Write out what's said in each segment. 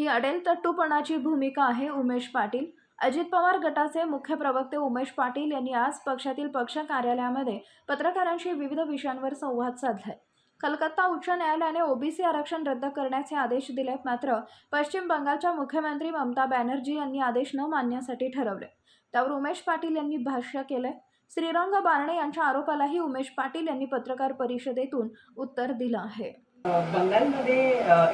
ही अडेल तट्टूपणाची भूमिका आहे उमेश पाटील. अजित पवार गटाचे मुख्य प्रवक्ते उमेश पाटील यांनी आज पक्षातील पक्ष कार्यालयामध्ये पत्रकारांशी विविध विषयांवर संवाद साधलाय. कलकत्ता उच्च न्यायालयाने ओबीसी आरक्षण रद्द करण्याचे आदेश दिलेत मात्र पश्चिम बंगालच्या मुख्यमंत्री ममता बॅनर्जी यांनी आदेश न मानण्यासाठी ठरवले. त्यावर उमेश पाटील यांनी भाष्य केलंय. श्रीरंग बारणे यांच्या आरोपालाही उमेश पाटील यांनी पत्रकार परिषदेतून उत्तर दिलं आहे. बंगालमध्ये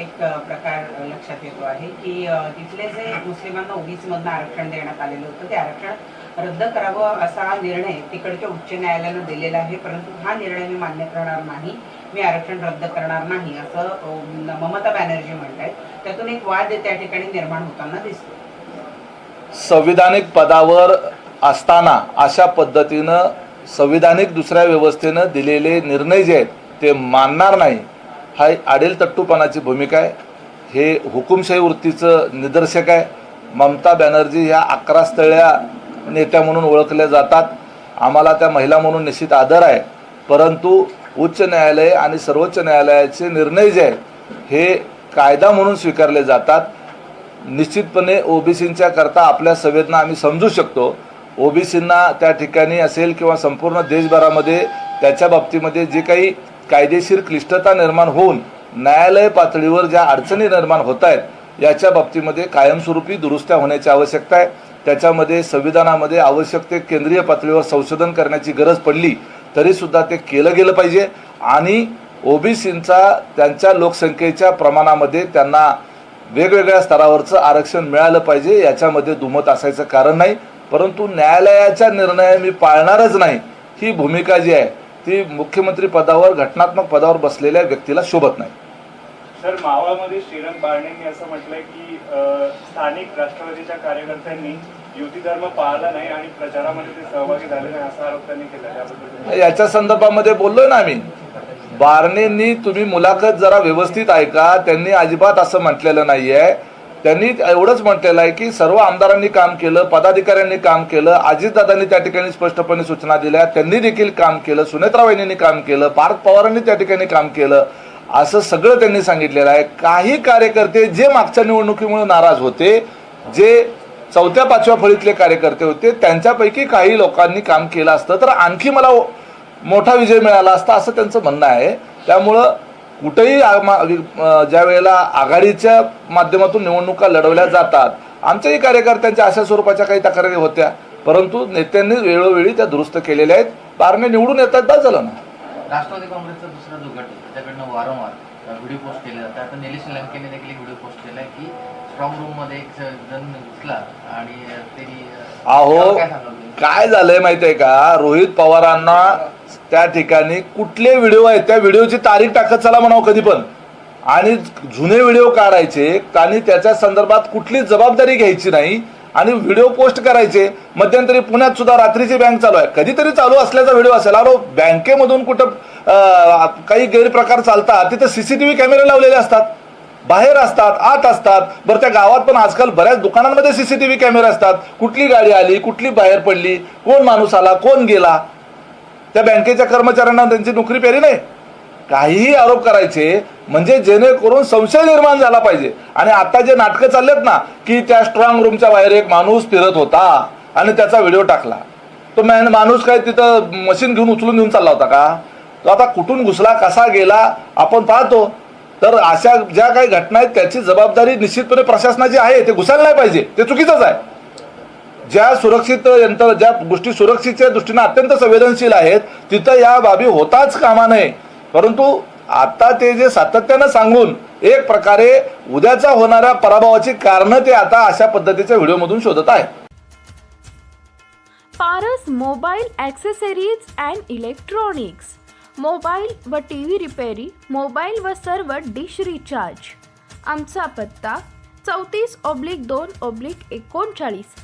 एक प्रकार लक्षात येतो आहे की तिथले जे मुस्लिमांना ओबीसी मधनं आरक्षण देण्यात आलेलं होतं ते आरक्षण रद्द करावं असा निर्णय तिकडच्या उच्च न्यायालयानं दिलेला आहे. परंतु हा निर्णय मी मान्य करणार नाही. मी आरक्षण रद्द करणार नाही असं ममता बॅनर्जी म्हणतायत. त्यातून एक वाद त्या ठिकाणी निर्माण होताना दिसतो. संविधानिक पदावर असताना अशा पद्धतीनं संविधानिक दुसऱ्या व्यवस्थेनं दिलेले निर्णय जे आहेत ते मानणार नाही. हा आडेल तट्टूपणाची भूमिका आहे. हे हुकुमशाही वृत्तीचं निदर्शक आहे. ममता बॅनर्जी ह्या अकरा स्थळ्या नेत्या म्हणून ओळखल्या जातात. आम्हाला त्या महिला म्हणून निश्चित आदर आहे. परंतु उच्च न्यायालय आणि सर्वोच्च न्यायालयाचे निर्णय जे आहेत हे कायदा म्हणून स्वीकारले जातात. निश्चितपणे ओबीसींच्या करता आपल्या संवेदना आम्ही समजू शकतो. ओबीसींना त्या ठिकाणी असेल किंवा संपूर्ण देशभरामध्ये त्याच्या बाबतीमध्ये जे काही कायदेशीर क्लिष्टता निर्माण होऊन न्यायालय पातळीवर ज्या अडचणी निर्माण होत आहेत याच्या बाबतीमध्ये कायमस्वरूपी दुरुस्त्या होण्याची आवश्यकता आहे. त्याच्यामध्ये संविधानामध्ये आवश्यक ते केंद्रीय पातळीवर संशोधन करण्याची गरज पडली तरीसुद्धा ते केलं गेलं पाहिजे. आणि ओबीसींचा त्यांच्या लोकसंख्येच्या प्रमाणामध्ये त्यांना वेगवेगळ्या स्तरावरचं आरक्षण मिळालं पाहिजे याच्यामध्ये दुमत असायचं कारण नाही. परंतु न्यायालयाच्या निर्णय मी पाळणारच नाही. ही भूमिका जी आहे ती मुख्यमंत्री पदावर घटनात्मक पदावर बसलेल्या व्यक्तीला शोभत नाही. सर मावळमध्ये श्रीरंग बारणेंनी असं म्हटलंय की स्थानिक राष्ट्रवादीच्या कार्यकर्त्यांनी युती धर्म पाळला नाही आणि प्रचारामध्ये ते सहभागी झाले नाही असा आरोप त्यांनी केला. याच्या संदर्भामध्ये बोललोय ना आम्ही. बारणेंनी तुम्ही मुलाखत जरा व्यवस्थित ऐका त्यांनी अजिबात असं म्हटलेलं नाहीये. त्यांनी एवढंच म्हटलेलं आहे की सर्व आमदारांनी काम केलं पदाधिकाऱ्यांनी काम केलं अजितदादांनी त्या ठिकाणी स्पष्टपणे सूचना दिल्या त्यांनी देखील काम केलं सुनेत्रा वहिनींनी काम केलं पार्थ पवारांनी त्या ठिकाणी काम केलं असं सगळं त्यांनी सांगितलेलं आहे. काही कार्यकर्ते जे मागच्या निवडणुकीमुळे नाराज होते जे चौथ्या पाचव्या फळीतले कार्यकर्ते होते त्यांच्यापैकी काही लोकांनी काम केलं असतं. तर आणखी मला मोठा विजय मिळाला असता असं त्यांचं म्हणणं आहे. त्यामुळं कुठेही ज्या वेळेला आघाडीच्या माध्यमातून निवडणुका लढवल्या जातात आमच्याही कार्यकर्त्यांच्या अशा स्वरूपाच्या काही तक्रारी होत्या. परंतु नेत्यांनी वेळोवेळी त्या दुरुस्त केलेल्या आहेत. बारणे निवडून येतात बस झालं ना. राष्ट्रवादी काँग्रेसचा दुसरा जो गट आहे त्याच्याकडनं वारंवार व्हिडिओ पोस्ट केले जातात. आता निलेश लंकेने देखील व्हिडिओ पोस्ट केलाय की स्ट्रॉंग रूममध्ये एक जण घुसला आणि त्यांनी अहो? काय झालंय माहितीये का? रोहित पवारांना त्या ठिकाणी कुठले व्हिडिओ आहेत त्या व्हिडिओची तारीख टाकत चला म्हणावं कधी पण. आणि जुने व्हिडिओ काढायचे आणि त्याच्या संदर्भात कुठली जबाबदारी घ्यायची नाही आणि व्हिडिओ पोस्ट करायचे. मध्यंतरी पुण्यात सुद्धा रात्रीची बँक चालू आहे. कधीतरी चालू असल्याचा व्हिडिओ असेल. अरो बँकेमधून कुठं काही गैरप्रकार चालतात तिथं सीसीटीव्ही कॅमेरे लावलेले असतात. बाहेर असतात आत असतात. बरं त्या गावात पण आजकाल बऱ्याच दुकानांमध्ये सीसीटीव्ही कॅमेरे असतात. कुठली गाडी आली कुठली बाहेर पडली कोण माणूस आला कोण गेला? त्या बँकेच्या कर्मचाऱ्यांना त्यांची नोकरी पेरी नाही. काहीही आरोप करायचे म्हणजे जेणेकरून संशय निर्माण झाला पाहिजे. आणि आता जे नाटकं चाललेत ना की त्या स्ट्रॉंग रूमच्या बाहेर एक माणूस फिरत होता आणि त्याचा व्हिडिओ टाकला. तो मॅन माणूस काय तिथं मशीन घेऊन उचलून घेऊन चालला होता का? तो आता कुठून घुसला कसा गेला आपण पाहतो. तर अशा ज्या काही घटना आहेत त्याची जबाबदारी निश्चितपणे प्रशासनाची आहे. ते घुसायला नाही पाहिजे. ते चुकीचंच आहे. ज्या सुरक्षित यंत्र ज्या गोष्टी सुरक्षेच्या दृष्टीने अत्यंत संवेदनशील आहेत तिथं या बाबी होताच कामा नये. परंतु आता ते जे सातत्यानं सांगून एक प्रकारे उद्याचा होणाऱ्या पराभवाची कारणं ते आता अशा पद्धतीच्या व्हिडिओमधून शोधत आहे Paras mobile accessories and electronics. Mobile व टी व्ही रिपेरी मोबाईल व सर्व डिश रिचार्ज. आमचा पत्ता चौतीस ऑब्लिक दोन ओब्लिक एकोणचाळीस.